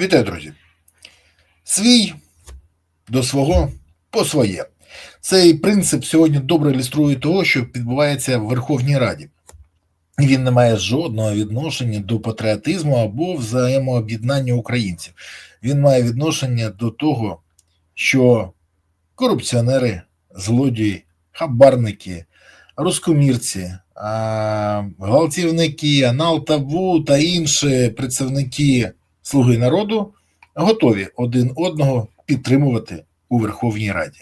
Вітаю, друзі. Свій до свого по своє. Цей принцип сьогодні добре ілюструє того, що відбувається в Верховній Раді. Він не має жодного відношення до патріотизму або взаємооб'єднання українців. Він має відношення до того, що корупціонери, злодії, хабарники, рускомірці, гвалтівники, аналтабу та інші представники Слуги народу готові один одного підтримувати у Верховній Раді.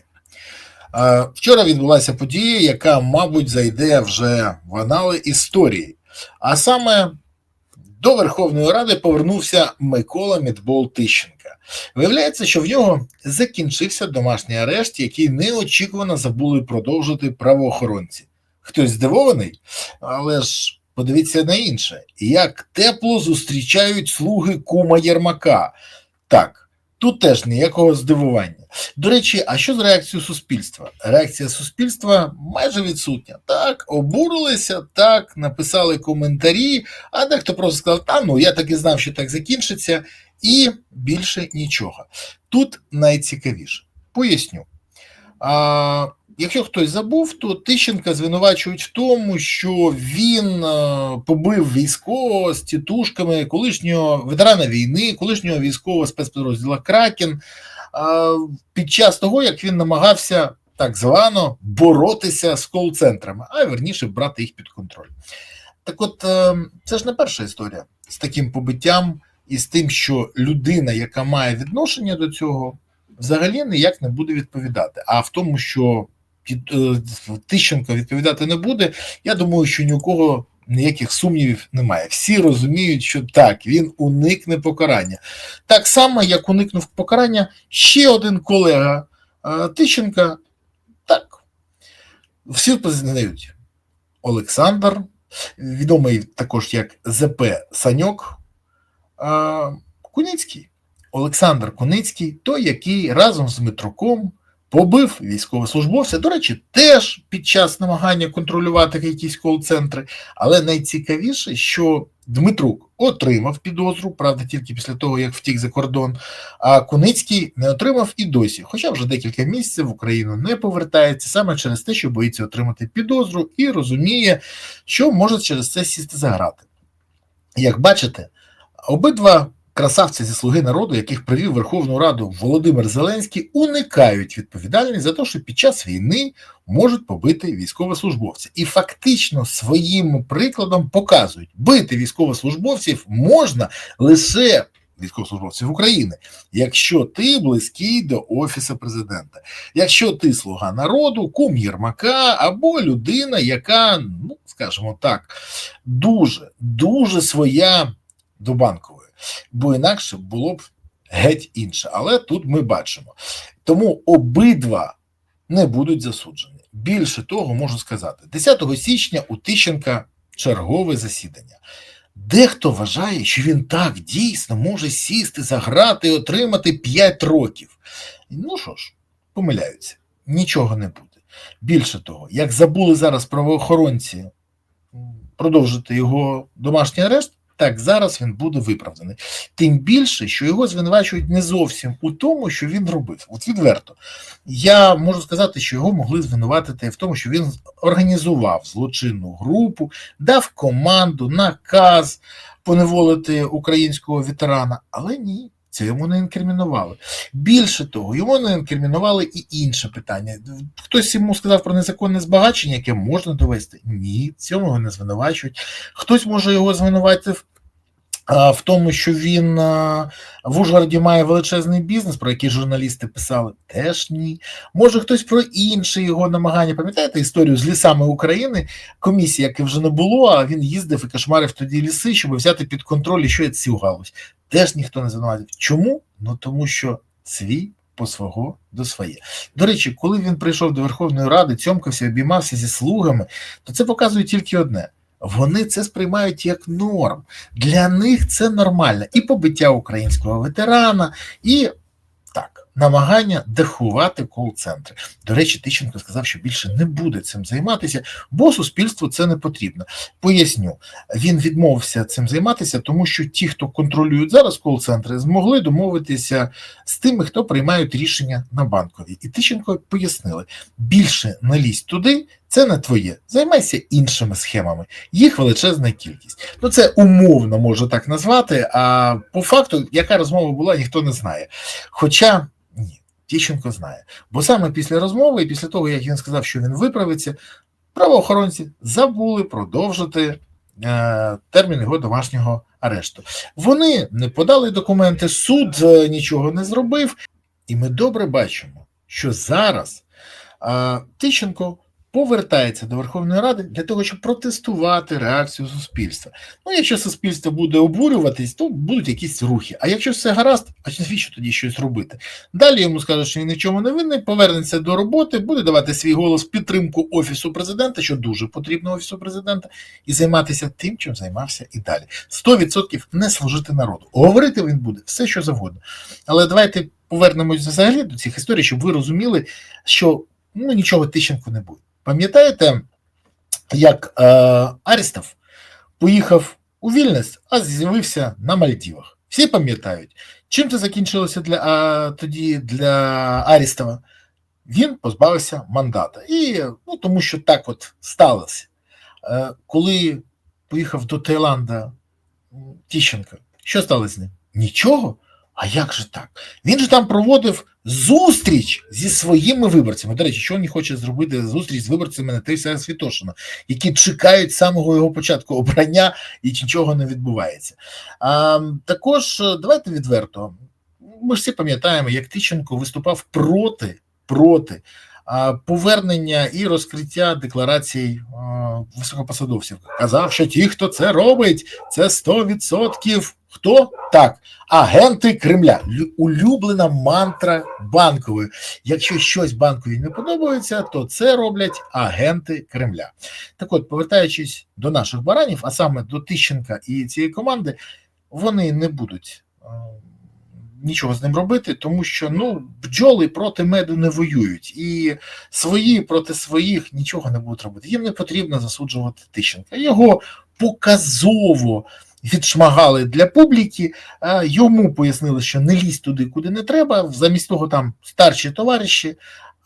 Вчора відбулася подія, яка, мабуть, зайде вже в анали історії. А саме до Верховної Ради повернувся Микола Мідбол Тищенка. Виявляється, що в нього закінчився домашній арешт, який неочікувано забули продовжити правоохоронці. Хтось здивований, але ж подивіться на інше, як тепло зустрічають слуги кума Єрмака. Так, тут теж ніякого здивування. До речі, а що з реакцією суспільства? Реакція суспільства майже відсутня. Так, обурилися, так, написали коментарі, а дехто просто сказав, та ну я так і знав, що так закінчиться, і більше нічого. Тут найцікавіше. Поясню. А, Якщо хтось забув, то Тищенка звинувачують в тому, що він е, побив військового з тітушками колишнього ветерана війни, колишнього військового спецпідрозділа Кракен е, під час того, як він намагався так звано боротися з кол-центрами, а верніше брати їх під контроль. Так, от е, це ж не перша історія з таким побиттям і з тим, що людина, яка має відношення до цього, взагалі ніяк не буде відповідати. А в тому, що Тищенко відповідати не буде. Я думаю, що ні у кого ніяких сумнівів немає. Всі розуміють, що так, він уникне покарання. Так само, як уникнув покарання ще один колега Тищенка. Так, всі познають. Олександр, відомий також як ЗП Саньок Куницький. Олександр Куницький, той, який разом з Дмитруком побив військовослужбовця. До речі, теж під час намагання контролювати якісь кол-центри. Але найцікавіше, що Дмитрук отримав підозру, правда, тільки після того, як втік за кордон, а Куницький не отримав і досі, хоча вже декілька місяців в Україну не повертається саме через те, що боїться отримати підозру і розуміє, що може через це сісти за грати. Як бачите, обидва красавці зі слуги народу, яких привів Верховну Раду Володимир Зеленський, уникають відповідальність за те, що під час війни можуть побити військовослужбовця, і фактично своїм прикладом показують, бити військовослужбовців можна лише. Військовослужбовців України, якщо ти близький до офісу президента, якщо ти слуга народу, кум Єрмака або людина, яка, ну скажімо так, дуже дуже своя до банкової бо інакше було б геть інше. Але тут ми бачимо. Тому обидва не будуть засуджені. Більше того, можу сказати, 10 січня у Тищенка чергове засідання. Дехто вважає, що він так дійсно може сісти, заграти і отримати 5 років. Ну що ж, помиляються, нічого не буде. Більше того, як забули зараз правоохоронці продовжити його домашній арешт, так, зараз він буде виправданий. Тим більше, що його звинувачують не зовсім у тому, що він робив. От відверто. Я можу сказати, що його могли звинуватити в тому, що він організував злочинну групу, дав команду, наказ поневолити українського ветерана, але ні. Це йому не інкримінували. Більше того, йому не інкримінували і інше питання. Хтось йому сказав про незаконне збагачення, яке можна довести. Ні, цьому його не звинувачують. Хтось може його звинуватити в тому, що він в Ужгороді має величезний бізнес, про який журналісти писали, теж ні. Може хтось про інше його намагання. Пам'ятаєте історію з лісами України? Комісія, яке вже не було, а він їздив і кошмарив тоді ліси, щоб взяти під контроль що цю галузь. Теж ніхто не звинуватив. Чому? Ну тому що свій по свого до своє. До речі, коли він прийшов до Верховної Ради, цьомкався, обіймався зі слугами, то це показує тільки одне. Вони це сприймають як норм. Для них це нормально. І побиття українського ветерана, і так, намагання дахувати кол-центри. До речі, Тищенко сказав, що більше не буде цим займатися, бо суспільству це не потрібно. Поясню, він відмовився цим займатися, тому що ті, хто контролюють зараз кол-центри, змогли домовитися з тими, хто приймають рішення на банковій. І Тищенко пояснили: більше не лізь туди. Це не твоє, займайся іншими схемами. Їх величезна кількість. Ну це умовно можу так назвати. А по факту, яка розмова була, ніхто не знає. Хоча ні, Тіщенко знає. Бо саме після розмови, і після того, як він сказав, що він виправиться, правоохоронці забули продовжити е, термін його домашнього арешту. Вони не подали документи, суд е, нічого не зробив, і ми добре бачимо, що зараз е, Тищенко повертається до Верховної Ради для того, щоб протестувати реакцію суспільства. Ну, якщо суспільство буде обурюватись, то будуть якісь рухи. А якщо все гаразд, а навіщо тоді щось робити? Далі йому скажуть, що він ні не винний, повернеться до роботи, буде давати свій голос підтримку офісу президента, що дуже потрібно офісу президента, і займатися тим, чим займався і далі. 100% не служити народу. Говорити він буде все, що завгодно. Але давайте повернемось взагалі до цих історій, щоб ви розуміли, що ну нічого Тищенко не буде. Пам'ятаєте, як е, Арістов поїхав у Вільнес, а з'явився на Мальдівах? Всі пам'ятають, чим це закінчилося для а, тоді для Арістова? Він позбавився мандата. І ну, тому що так от сталося. Е, коли поїхав до Таїланда Тіщенко, що сталося з ним? Нічого. А як же так? Він же там проводив зустріч зі своїми виборцями. До речі, що він хоче зробити зустріч з виборцями на Тейса Світошина, які чекають самого його початку обрання і нічого не відбувається. А, Також давайте відверто. Ми ж всі пам'ятаємо, як Тищенко виступав проти проти повернення і розкриття декларацій високопосадовців. Казав, що ті, хто це робить, це 100% Хто так? Агенти Кремля, улюблена мантра банкової. Якщо щось банкові не подобається, то це роблять агенти Кремля. Так от, повертаючись до наших баранів, а саме до Тищенка і цієї команди, вони не будуть е, нічого з ним робити, тому що ну бджоли проти меду не воюють, і свої проти своїх нічого не будуть робити. Їм не потрібно засуджувати Тищенка. Його показово відшмагали для публіки, йому пояснили, що не лізь туди, куди не треба. Замість того там старші товариші,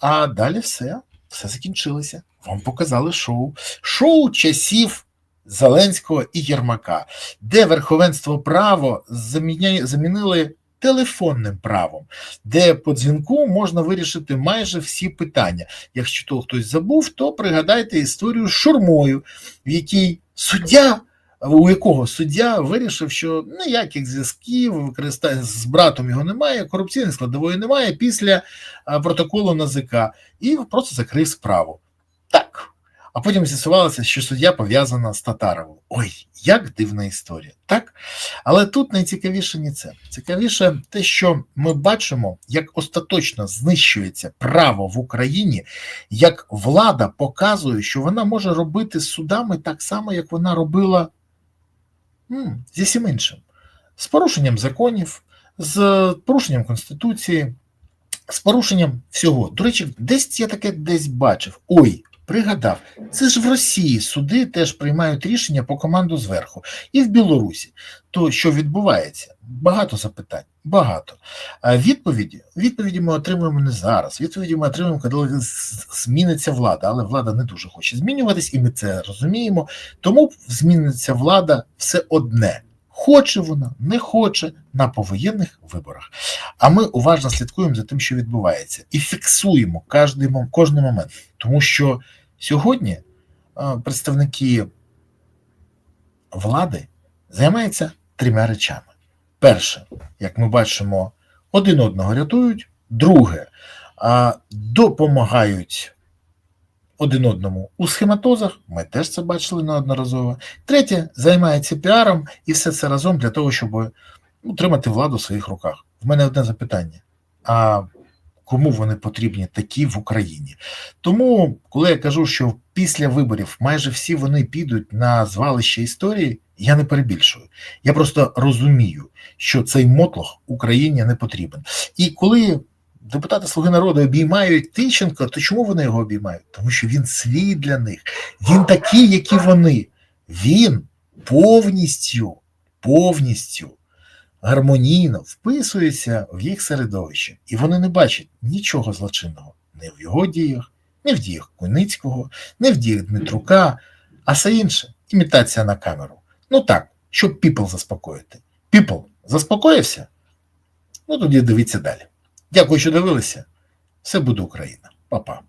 а далі все, все закінчилося. Вам показали шоу. Шоу часів. Зеленського і Єрмака, де верховенство право замінили телефонним правом, де по дзвінку можна вирішити майже всі питання. Якщо то хтось забув, то пригадайте історію з шурмою, в якій суддя у якого суддя вирішив, що ніяких зв'язків використання з братом його немає, корупційної складової немає після протоколу НАЗК і просто закрив справу. Так. А потім з'ясувалося, що суддя пов'язана з Татаровим. Ой, як дивна історія, так? Але тут найцікавіше не це. Цікавіше те, що ми бачимо, як остаточно знищується право в Україні, як влада показує, що вона може робити з судами так само, як вона робила зі всім іншим, з порушенням законів, з порушенням Конституції, з порушенням всього. До речі, десь я таке десь бачив. Ой, пригадав, це ж в Росії суди теж приймають рішення по команду зверху, і в Білорусі. То що відбувається? Багато запитань, багато. А відповіді відповіді ми отримуємо не зараз. Відповіді ми отримуємо, коли зміниться влада, але влада не дуже хоче змінюватись, і ми це розуміємо. Тому зміниться влада все одне. Хоче вона, не хоче на повоєнних виборах. А ми уважно слідкуємо за тим, що відбувається, і фіксуємо кожний, кожний момент, тому що сьогодні представники влади займаються трьома речами. Перше, як ми бачимо, один одного рятують, друге, допомагають один одному у схематозах, ми теж це бачили неодноразово. Третє, займається піаром і все це разом для того, щоб утримати владу в своїх руках. В мене одне запитання. А кому вони потрібні такі в Україні? Тому, коли я кажу, що після виборів майже всі вони підуть на звалище історії, я не перебільшую. Я просто розумію, що цей мотлох Україні не потрібен. І коли депутати Слуги народу обіймають Тищенко, то чому вони його обіймають? Тому що він свій для них. Він такий, як і вони. Він повністю, повністю гармонійно вписується в їх середовище. І вони не бачать нічого злочинного не в його діях, не в діях Куницького, не в діях Дмитрука, а все інше імітація на камеру. Ну так, щоб піпл заспокоїти. Піпл заспокоївся? Ну тоді дивіться далі. Дякую, що дивилися. Все буде Україна. Па-па.